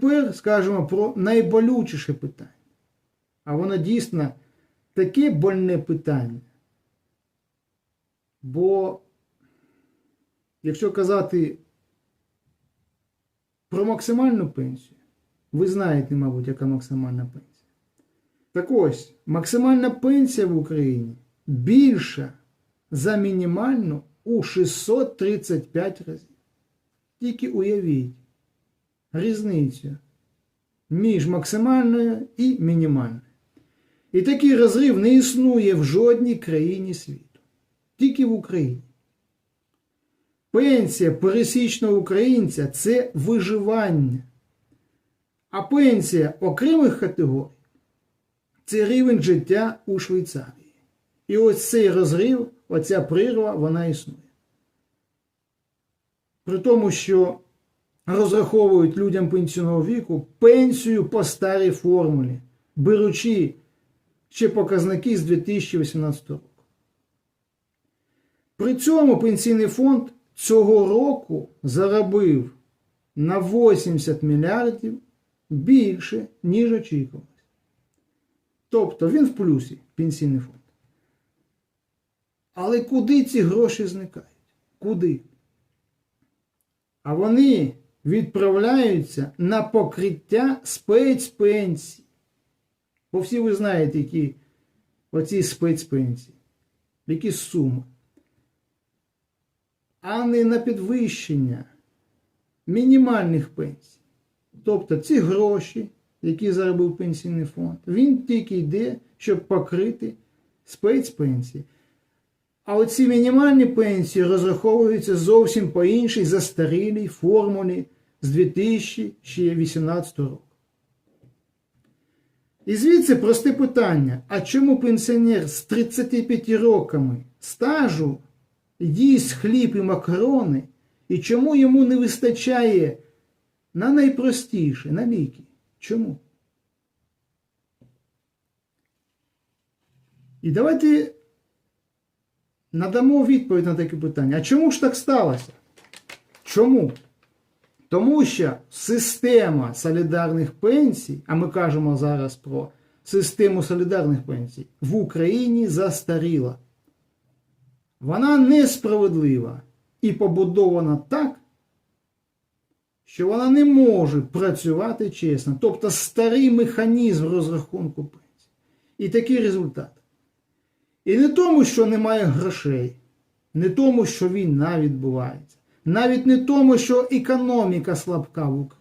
Тепер скажемо про найболючіше питання. А воно дійсно таке больне питання. Бо, якщо казати про максимальну пенсію, ви знаєте, мабуть, яка максимальна пенсія. Так ось, максимальна пенсія в Україні більша за мінімальну у 635 разів. Тільки уявіть різницю між максимальною і мінімальною. І такий розрив не існує в жодній країні світу. Тільки в Україні. Пенсія пересічного українця це виживання. А пенсія окремих категорій це рівень життя у Швейцарії. І ось цей розрив, оця прірва, вона існує. При тому, що розраховують людям пенсійного віку пенсію по старій формулі, беручи ще показники з 2018 року. При цьому пенсійний фонд цього року заробив на 80 мільярдів більше, ніж очікувалось. Тобто він в плюсі пенсійний фонд. Але куди ці гроші зникають? Куди? А вони відправляються на покриття спецпенсій. Бо всі ви знаєте, які оці спецпенсії, які суми. А не на підвищення мінімальних пенсій. Тобто ці гроші, які заробив пенсійний фонд, він тільки йде, щоб покрити спецпенсії. А оці мінімальні пенсії розраховуються зовсім по іншій застарілій формулі з 2018 року. І звідси просте питання: а чому пенсіонер з 35 роками стажу їсть хліб і макарони, і чому йому не вистачає на найпростіше, на ліки? Чому? І давайте надамо відповідь на таке питання. А чому ж так сталося? Чому? Тому що система солідарних пенсій, а ми кажемо зараз про систему солідарних пенсій, в Україні застаріла. Вона несправедлива і побудована так, що вона не може працювати чесно. Тобто старий механізм розрахунку пенсій. І такий результат. І не тому, що немає грошей, не тому, що війна відбувається, навіть не тому, що економіка слабка в Україні.